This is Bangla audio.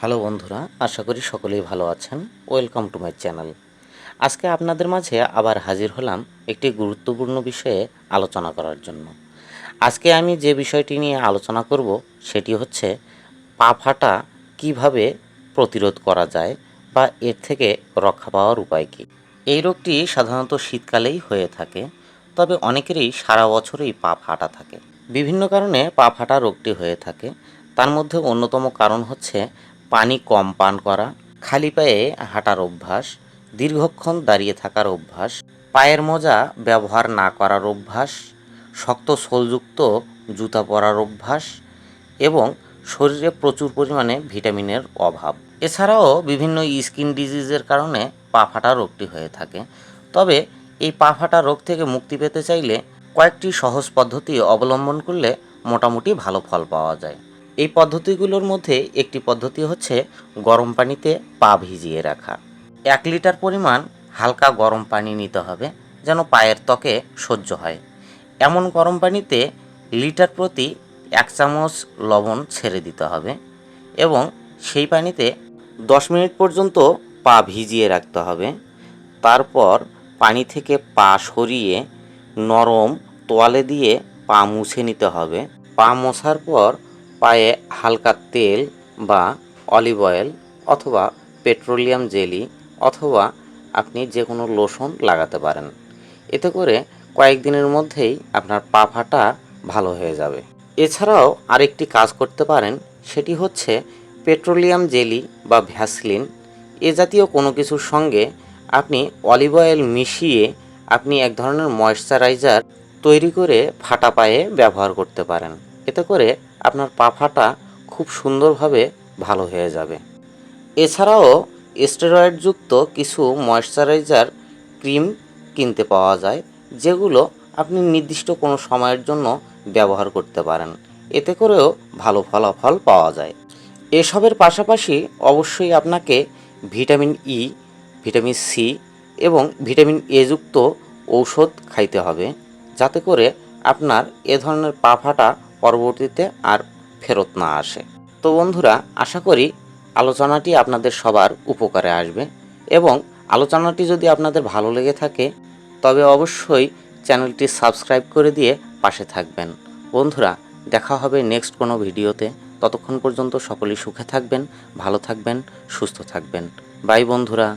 হ্যালো বন্ধুরা, আশা করি সকলেই ভালো আছেন। ওয়েলকাম টু মাই চ্যানেল আজকে আপনাদের মাঝে আবার হাজির হলাম একটি গুরুত্বপূর্ণ বিষয়ে আলোচনা করার জন্য। আজকে আমি যে বিষয়টি নিয়ে আলোচনা করব, সেটি হচ্ছে পা ফাটা কীভাবে প্রতিরোধ করা যায় বা এর থেকে রক্ষা পাওয়ার উপায় কী। এই রোগটি সাধারণত শীতকালেই হয়ে থাকে, তবে অনেকেরই সারা বছরই পা ফাটা থাকে। বিভিন্ন কারণে পা ফাটা রোগটি হয়ে থাকে। তার মধ্যে অন্যতম কারণ হচ্ছে পানি কম পান করা, খালি পায়ে হাঁটার অভ্যাস, দীর্ঘক্ষণ দাঁড়িয়ে থাকার অভ্যাস, পায়ের মোজা ব্যবহার না করার অভ্যাস, শক্ত সোলযুক্ত জুতা পরার অভ্যাস এবং শরীরে প্রচুর পরিমাণে ভিটামিনের অভাব। এছাড়াও বিভিন্ন স্কিন ডিজিজের কারণে পা ফাটা রোগটি হয়ে থাকে। তবে এই পা ফাটা রোগ থেকে মুক্তি পেতে চাইলে কয়েকটি সহজ পদ্ধতি অবলম্বন করলে মোটামুটি ভালো ফল পাওয়া যায়। এই পদ্ধতিগুলোর মধ্যে একটি পদ্ধতি হচ্ছে গরম পানিতে পা ভিজিয়ে রাখা। এক লিটার পরিমাণ হালকা গরম পানি নিতে হবে যেন পায়ের ত্বকে সহ্য হয়। এমন গরম পানিতে লিটার প্রতি এক চামচ লবণ ছেড়ে দিতে হবে এবং সেই পানিতে দশ মিনিট পর্যন্ত পা ভিজিয়ে রাখতে হবে। তারপর পানি থেকে পা সরিয়ে নরম তোয়ালে দিয়ে পা মুছে নিতে হবে। পা মোছার পর পায়ে হালকা তেল বা অলিভ অয়েল অথবা পেট্রোলিয়াম জেলি অথবা আপনি যে কোনো লোশন লাগাতে পারেন। এতে করে কয়েকদিনের মধ্যেই আপনার পা ফাটা ভালো হয়ে যাবে। এছাড়াও আরেকটি কাজ করতে পারেন, সেটি হচ্ছে পেট্রোলিয়াম জেলি বা ভ্যাসলিন, এ জাতীয় কোনো কিছুর সঙ্গে আপনি অলিভ অয়েল মিশিয়ে আপনি এক ধরনের ময়শ্চারাইজার তৈরি করে ফাটা পায়ে ব্যবহার করতে পারেন। এতে করে আপনার পা ফাটা খুব সুন্দরভাবে ভালো হয়ে যাবে। এছাড়াও স্টেরয়েডযুক্ত কিছু ময়শ্চারাইজার ক্রিম কিনতে পাওয়া যায়, যেগুলো আপনি নির্দিষ্ট কোনো সময়ের জন্য ব্যবহার করতে পারেন। এতে করেও ভালো ফলাফল পাওয়া যায়। এসবের পাশাপাশি অবশ্যই আপনাকে ভিটামিন ই ভিটামিন সি এবং ভিটামিন এ যুক্ত ঔষধ খাইতে হবে, যাতে করে আপনার এ ধরনের পা ফাটা পরবর্তীতে আর ফেরত না আসে। তো বন্ধুরা, আশা করি আলোচনাটি আপনাদের সবার উপকারে আসবে এবং আলোচনাটি যদি আপনাদের ভালো লেগে থাকে, তবে অবশ্যই চ্যানেলটি সাবস্ক্রাইব করে দিয়ে পাশে থাকবেন। বন্ধুরা, দেখা হবে নেক্সট কোনো ভিডিওতে। ততক্ষণ পর্যন্ত সকলেই সুখে থাকবেন, ভালো থাকবেন, সুস্থ থাকবেন। বাই বন্ধুরা।